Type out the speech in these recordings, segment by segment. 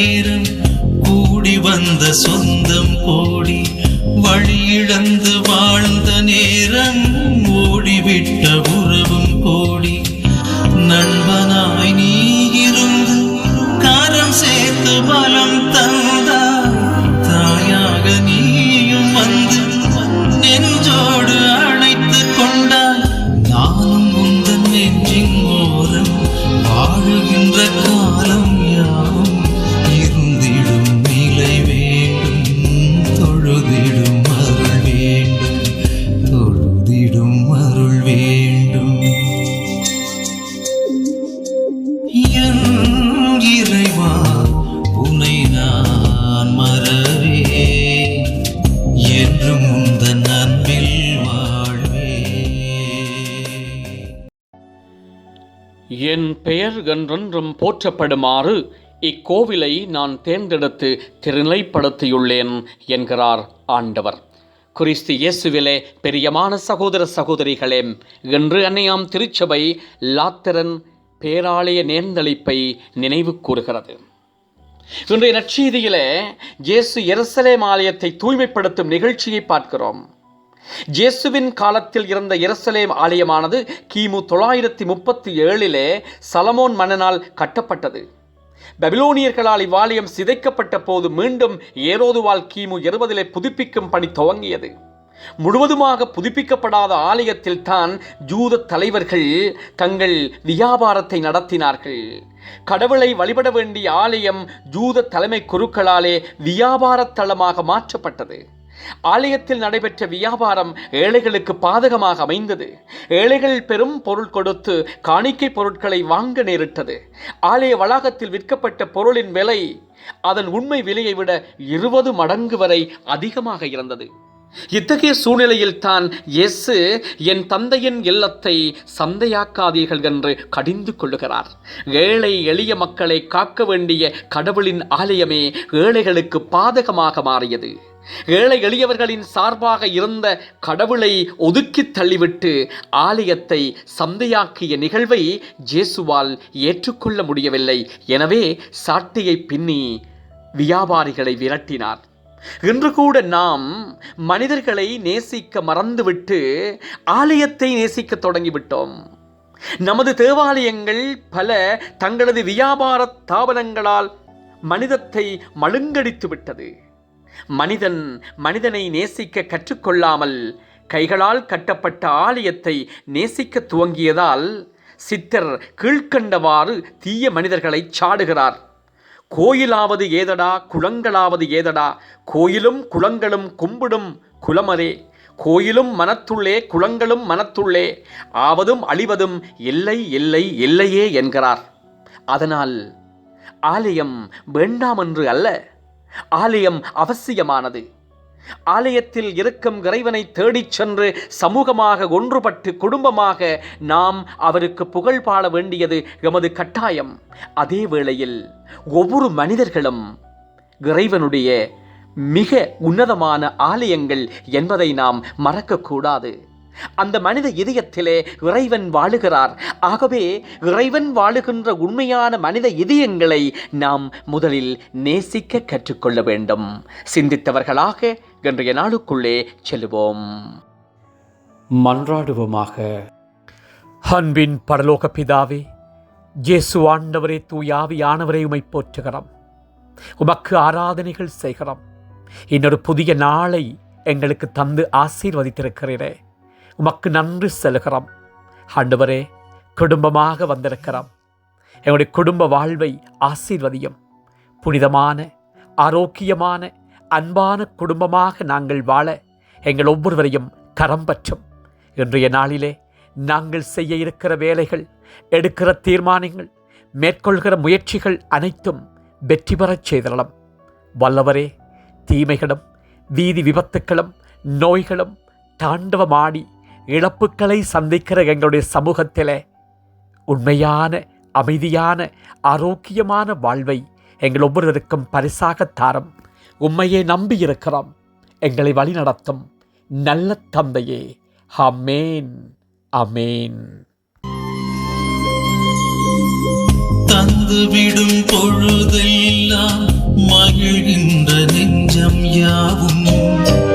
நேரம் கூடி வந்த சொந்தம் கோடி வழியிழந்து என் பெயர் என்றென்றும் போற்றப்படுமாறு இக்கோவிலை நான் தேர்ந்தெடுத்து திருநிலைப்படுத்தியுள்ளேன் என்கிறார் ஆண்டவர். கிறிஸ்து இயேசுவிலே பெரியமான சகோதர சகோதரிகளே இன்று அன்னையாம் திருச்சபை லாத்திரன் பேராலய நேர்ந்தளிப்பை நினைவு கூறுகிறது. இன்றைய நற்செய்தியிலே இயேசு எருசலேம் ஆலயத்தை தூய்மைப்படுத்தும் நிகழ்ச்சியை பார்க்கிறோம். ஜேசுவின் காலத்தில் இருந்த எருசலேம் ஆலயமானது கிமு தொள்ளாயிரத்தி முப்பத்தி ஏழிலே சலமோன் மன்னனால் கட்டப்பட்டது. பபிலோனியர்களால் இவ்வாலயம் சிதைக்கப்பட்ட போது மீண்டும் ஏரோதுவால் கிமு இருபதிலே புதுப்பிக்கும் பணி துவங்கியது. முழுவதுமாக புதுப்பிக்கப்படாத ஆலயத்தில் தான் ஜூத தலைவர்கள் தங்கள் வியாபாரத்தை நடத்தினார்கள். கடவுளை வழிபட வேண்டிய ஆலயம் ஜூத தலைமை குருக்களாலே வியாபாரத் தளமாக மாற்றப்பட்டது. ஆலயத்தில் நடைபெற்ற வியாபாரம் ஏழைகளுக்கு பாதகமாக அமைந்தது. ஏழைகள் பெரும் பொருள் கொடுத்து காணிக்கை பொருட்களை வாங்க நேரிட்டது. ஆலய வளாகத்தில் விற்கப்பட்ட பொருளின் விலை அதன் உண்மை விலையை விட இருபது மடங்கு வரை அதிகமாக இருந்தது. இத்தகைய சூழ்நிலையில் தான் எஸ்ஸு என் தந்தையின் இல்லத்தை சந்தையாக்காதீர்கள் என்று கடிந்து கொள்ளுகிறார். ஏழை எளிய மக்களை காக்க வேண்டிய கடவுளின் ஆலயமே ஏழைகளுக்கு பாதகமாக மாறியது. ஏழை எளியவர்களின் சார்பாக இருந்த கடவுளை ஒதுக்கி தள்ளிவிட்டு ஆலயத்தை சந்தையாக்கிய நிகழ்வை ஜேசுவால் ஏற்றுக்கொள்ள முடியவில்லை. எனவே சாட்டையை பின்னி வியாபாரிகளை விரட்டினார். இன்று கூட நாம் மனிதர்களை நேசிக்க மறந்துவிட்டு ஆலயத்தை நேசிக்க தொடங்கிவிட்டோம். நமது தேவாலயங்கள் பல தங்களது வியாபார தாபனங்களால் மனிதத்தை மழுங்கடித்து விட்டது மனிதன் மனிதனை நேசிக்க கற்றுக்கொள்ளாமல் கைகளால் கட்டப்பட்ட ஆலயத்தை நேசிக்க துவங்கியதால் சித்தர் கீழ்க்கண்டவாறு தீய மனிதர்களை சாடுகிறார். கோயிலாவது ஏதடா குளங்களாவது ஏதடா கோயிலும் குளங்களும் கும்பிடும் குலமரே கோயிலும் மனத்துள்ளே குளங்களும் மனத்துள்ளே ஆவதும் அழிவதும் இல்லை இல்லை இல்லையே என்கிறார். அதனால் ஆலயம் வேண்டாமென்று அல்ல ஆலயம் அவசியமானது. ஆலயத்தில் இருக்கும் இறைவனை தேடிச் சென்று சமூகமாக ஒன்றுபட்டு குடும்பமாக நாம் அவருக்கு புகழ் பாட வேண்டியது எமது கட்டாயம். அதே வேளையில் ஒவ்வொரு மனிதர்களும் இறைவனுடைய மிக உன்னதமான ஆலயங்கள் என்பதை நாம் மறக்கக்கூடாது. அந்த மனித இதயத்திலே இறைவன் வாழுகிறார். ஆகவே இறைவன் வாழுகின்ற உண்மையான மனித இதயங்களை நாம் முதலில் நேசிக்க கற்றுக்கொள்ள வேண்டும். சிந்தித்தவர்களாக இன்றைய நாளுக்குள்ளே செல்லுவோம் மன்றாடுவோமாக. அன்பின் பரலோக பிதாவே இயேசு ஆண்டவரே தூயாவியானவரே உமை போற்றுகிறோம். உமக்கு ஆராதனைகள் செய்கிறோம். இன்னொரு புதிய நாளை எங்களுக்கு தந்து ஆசீர்வதித்திருக்கிறீரே. உமக்கு நன்றி செலுகிறோம். ஆண்டவரே குடும்பமாக வந்திருக்கிறோம். எங்களுடைய குடும்ப வாழ்வை ஆசீர்வதியும். புனிதமான ஆரோக்கியமான அன்பான குடும்பமாக நாங்கள் வாழ எங்கள் ஒவ்வொருவரையும் கரம் பற்றும். இன்றைய நாளிலே நாங்கள் செய்ய இருக்கிற வேலைகள் எடுக்கிற தீர்மானங்கள் மேற்கொள்கிற முயற்சிகள் அனைத்தும் வெற்றி பெறச் செய்தளம் வல்லவரே தீமைகளும் வீதி விபத்துக்களும் நோய்களும் தாண்டவமாடி இழப்புக்களை சந்திக்கிற எங்களுடைய சமூகத்தில் உண்மையான அமைதியான ஆரோக்கியமான வாழ்வை எங்கள் ஒவ்வொருவருக்கும் பரிசாக தாரம். உண்மையை நம்பி இருக்கிறோம். எங்களை வழி நடத்தும். நல்ல தந்தையே. அமேன் அமேன் தந்துவிடும் பொழுதெல்லாம் மகிழ்கின்ற நெஞ்சம் யாவும்.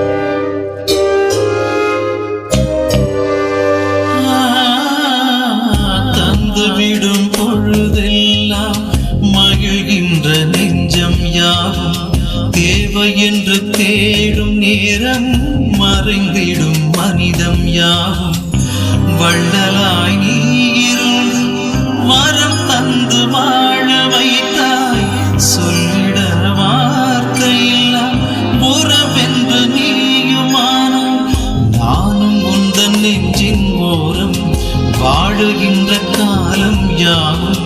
தேவை என்று தேடும் நேரம் மறைந்திடும் மனிதம் யாவும். வள்ளலாய் நீ வரம் தந்து வாழ வைத்தாய். சொல்லிட வார்த்தையெல்லாம் உறவென்று நீயுமான நானும் உந்தன் நெஞ்சின் ஓரம் வாழுகின்ற காலம் யாவும்.